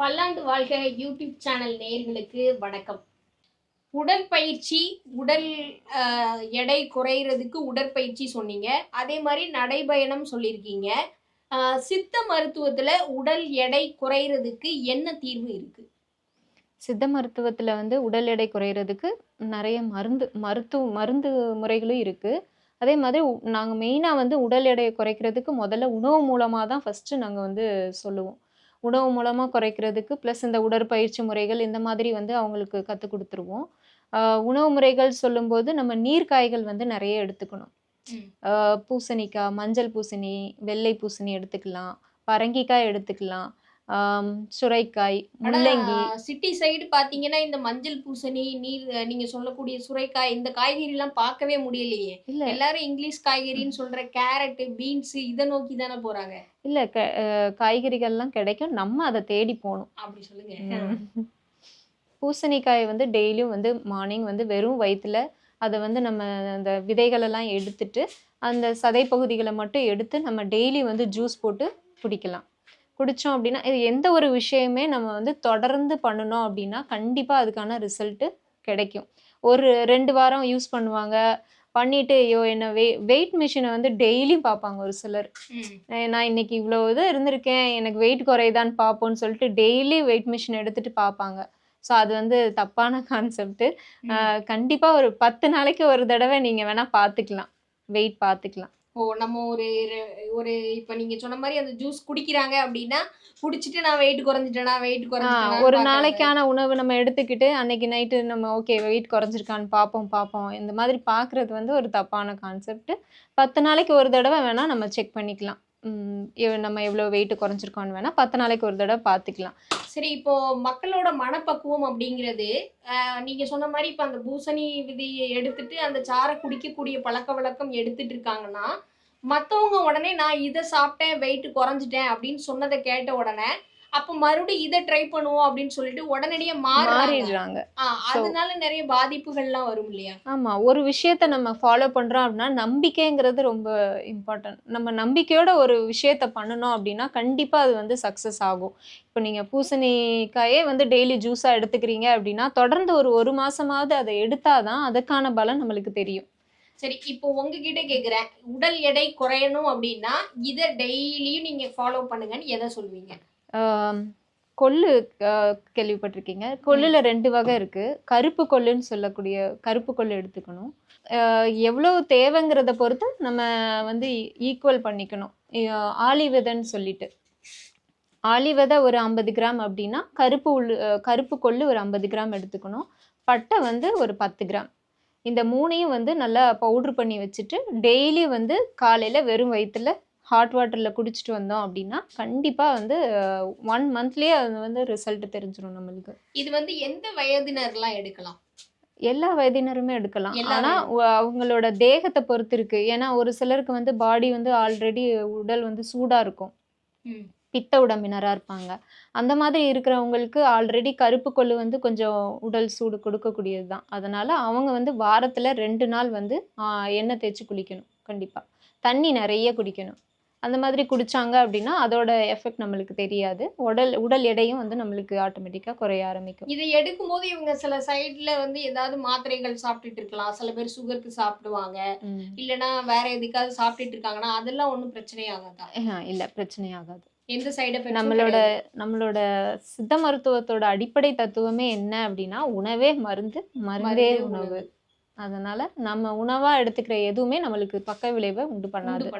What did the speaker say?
பல்லாண்டு வாழ்க YouTube channel நேர்களுக்கு வணக்கம். உடற்பயிற்சி உடல் எடை குறையிறதுக்கு உடற்பயிற்சி சொன்னீங்க. அதே மாதிரி நடைபயணம் சொல்லியிருக்கீங்க. சித்த மருத்துவத்தில் உடல் எடை குறையிறதுக்கு என்ன தீர்வு இருக்குது சித்த மருத்துவத்தில் வந்து உடல் எடை குறையிறதுக்கு நிறைய மருந்து மருத்துவ மருந்து முறைகளும் இருக்குது அதே மாதிரி நாங்கள் மெயினாக வந்து உடல் எடையை குறைக்கிறதுக்கு முதல்ல உணவு மூலமாக தான் ஃபஸ்ட்டு நாங்கள் வந்து சொல்லுவோம். உணவு மூலமா குறைக்கிறதுக்கு ப்ளஸ் இந்த உடற்பயிற்சி முறைகள் இந்த மாதிரி வந்து அவங்களுக்கு கற்றுக் கொடுத்துருவோம். உணவு முறைகள் சொல்லும்போது நம்ம நீர்க்காய்கள் வந்து நிறைய எடுத்துக்கணும். பூசணிக்காய் மஞ்சள் பூசணி வெள்ளை பூசணி எடுத்துக்கலாம் பரங்கிக்காய் எடுத்துக்கலாம். சுரைக்காய் முள்ளங்கி. சிட்டி சைடு பாத்தீங்கன்னா இந்த மஞ்சள் பூசணி நீர் நீங்க சொல்லக்கூடிய சுரைக்காய் இந்த காய்கறி எல்லாம் பார்க்கவே முடியலையே. இல்ல. எல்லாரும் இங்கிலீஷ் காய்கறின்னு சொல்ற கேரட் பீன்ஸ் இதை நோக்கி தானே போறாங்க? இல்ல காய்கறிகள்லாம் கிடைக்கும். நம்ம அதை தேடி போகணும். அப்படி சொல்லுங்க. பூசணிக்காய் வந்து டெய்லியும் வந்து மார்னிங் வந்து வெறும் வயிற்றுல அதை வந்து நம்ம அந்த விதைகளெல்லாம் எடுத்துட்டு அந்த சதை பகுதிகளை மட்டும் எடுத்து நம்ம டெய்லி வந்து ஜூஸ் போட்டு குடிக்கலாம். குடித்தோம் அப்படின்னா இது எந்த ஒரு விஷயமே நம்ம வந்து தொடர்ந்து பண்ணணும் அப்படின்னா கண்டிப்பாக அதுக்கான ரிசல்ட்டு கிடைக்கும். ஒரு ரெண்டு வாரம் யூஸ் பண்ணுவாங்க. பண்ணிட்டு ஐயோ என்ன வெய் வெயிட் மிஷினை வந்து டெய்லியும் பார்ப்பாங்க ஒரு சிலர். நான் இன்னைக்கு இவ்வளோ இது இருந்திருக்கேன். எனக்கு வெயிட் குறையுதான்னு பார்ப்போம்னு சொல்லிட்டு டெய்லி வெயிட் மிஷின் எடுத்துட்டு பார்ப்பாங்க. ஸோ அது வந்து தப்பான கான்செப்ட் கண்டிப்பாக ஒரு பத்து நாளைக்கு ஒரு தடவை நீங்கள் வேணால் பார்த்துக்கலாம். வெயிட் பார்த்துக்கலாம். ஓ நம்ம ஒரு ஒரு இப்ப நீங்க சொன்ன மாதிரி அந்த ஜூஸ் குடிக்கிறாங்க அப்படின்னா குடிச்சிட்டு நான் வெயிட் குறைஞ்சிட்டேனா வெயிட் குறைஞ்சிட்டேனா ஒரு நாளைக்கான உணவு நம்ம எடுத்துக்கிட்டு அன்னைக்கு நைட்டு நம்ம ஓகே வெயிட் குறைஞ்சிருக்கான்னு பார்ப்போம் பார்ப்போம். இந்த மாதிரி பார்க்குறது வந்து ஒரு தப்பான கான்செப்ட் பத்து நாளைக்கு ஒரு தடவை வேணால் நம்ம செக் பண்ணிக்கலாம். நம்ம எவ்வளோ வெயிட் குறைஞ்சிருக்கோன்னு வேணால் பத்து நாளைக்கு ஒரு தடவை பார்த்துக்கலாம். சரி இப்போ மக்களோட மனப்பக்குவம் அப்படிங்கிறது நீங்க சொன்ன மாதிரி இப்ப அந்த பூசணி விதையை எடுத்துட்டு அந்த சாறை குடிக்கக்கூடிய பழக்க வழக்கம் எடுத்துட்டு இருக்காங்கன்னா மத்தவங்க உடனே நான் இதை சாப்பிட்டேன் வெயிட் குறைஞ்சிட்டேன் அப்படின்னு சொன்னதை கேட்ட உடனே அப்ப மறுபடியும் இதை ட்ரை பண்ணுவோம் அப்படின்னு சொல்லிட்டு உடனடியே மாறிடுறாங்க. அதனால நிறைய பாதிப்புகள்லாம் வரும் இல்லையா? ஆமா ஒரு விஷயத்த நம்ம ஃபாலோ பண்றோம் அப்படின்னா நம்பிக்கைங்கிறது ரொம்ப இம்பார்ட்டன்ட் நம்ம நம்பிக்கையோட ஒரு விஷயத்த பண்ணணும் அப்படின்னா கண்டிப்பா அது வந்து சக்சஸ் ஆகும். இப்போ நீங்க பூசணிக்காயே வந்து டெய்லி ஜூஸா எடுத்துக்கிறீங்க அப்படின்னா தொடர்ந்து ஒரு ஒரு மாசமாவது அதை எடுத்தாதான் அதுக்கான பலன் நம்மளுக்கு தெரியும். சரி இப்போ உங்ககிட்ட கேக்குறேன். உடல் எடை குறையணும் அப்படின்னா இதை டெய்லியும் நீங்க ஃபாலோ பண்ணுங்கன்னு எதை சொல்வீங்க? கொள்ளு கேள்விப்பட்டிருக்கீங்க. கொள்ளுல ரெண்டு வகை இருக்கு. கருப்பு கொள்ளுன்னு சொல்லக்கூடிய கருப்பு கொள்ளு எடுத்துக்கணும். ஆஹ், எவ்வளவு தேவைங்கிறத பொறுத்து நம்ம வந்து ஈக்குவல் பண்ணிக்கணும். ஆளி விதைன்னு சொல்லிட்டு. ஆளி விதை ஒரு ஐம்பது கிராம் அப்படின்னா கருப்பு உள்ளு கருப்பு கொள்ளு ஒரு ஐம்பது கிராம் எடுத்துக்கணும். பட்டை வந்து ஒரு பத்து கிராம். இந்த மூணையும் வந்து நல்லா பவுட்ரு பண்ணி வச்சுட்டு டெய்லி வந்து காலையில் வெறும் வயிற்றுல ஹாட் வாட்டரில் குடிச்சிட்டு வந்தோம் அப்படின்னா கண்டிப்பாக வந்து ஒன் மந்த்லேயே அது வந்து ரிசல்ட் தெரிஞ்சிடும் நம்மளுக்கு. இது வந்து எந்த வயதினர்லாம் எடுக்கலாம்? எல்லா வயதினருமே எடுக்கலாம். ஆனால் அவங்களோட தேகத்தை பொறுத்து இருக்கு. ஏன்னா ஒரு சிலருக்கு வந்து பாடி வந்து ஆல்ரெடி உடல் வந்து சூடாக இருக்கும். பித்த உடம்பினராக இருப்பாங்க. அந்த மாதிரி இருக்கிறவங்களுக்கு ஆல்ரெடி கருப்பு கொள்ளு வந்து கொஞ்சம் உடல் சூடு கொடுக்கக்கூடியது தான் அதனால அவங்க வந்து வாரத்தில் ரெண்டு நாள் வந்து எண்ணெய் தேய்ச்சி குளிக்கணும். கண்டிப்பாக தண்ணி நிறைய குடிக்கணும். அந்த மாதிரி குடிச்சாங்க அப்படின்னா அதோட எஃபெக்ட் நம்மளுக்கு தெரியாது. உடல் உடல் எடையும் வந்து நம்மளுக்கு ஆட்டோமேட்டிக்காக குறைய ஆரம்பிக்கும். இதை எடுக்கும்போது இவங்க சில சைடுல வந்து ஏதாவது மாத்திரைகள் சாப்பிட்டுட்டு இருக்கலாம். சில பேர் சுகருக்கு சாப்பிடுவாங்க. ம். இல்லனா வேற எதுக்காவது சாப்பிட்டுட்டு இருக்காங்கன்னா அதெல்லாம் ஒன்றும் பிரச்சனை ஆகாதா? ஆஹ், இல்ல. பிரச்சனை ஆகாது. எந்த சைடு நம்மளோட நம்மளோட சித்த மருத்துவத்தோட அடிப்படை தத்துவமே என்ன அப்படின்னா உணவே மருந்து மருந்தே உணவு. அதனால நம்ம உணவா எடுத்துக்கிற எதுவுமே நம்மளுக்கு பக்க விளைவை உண்டு பண்ணாது.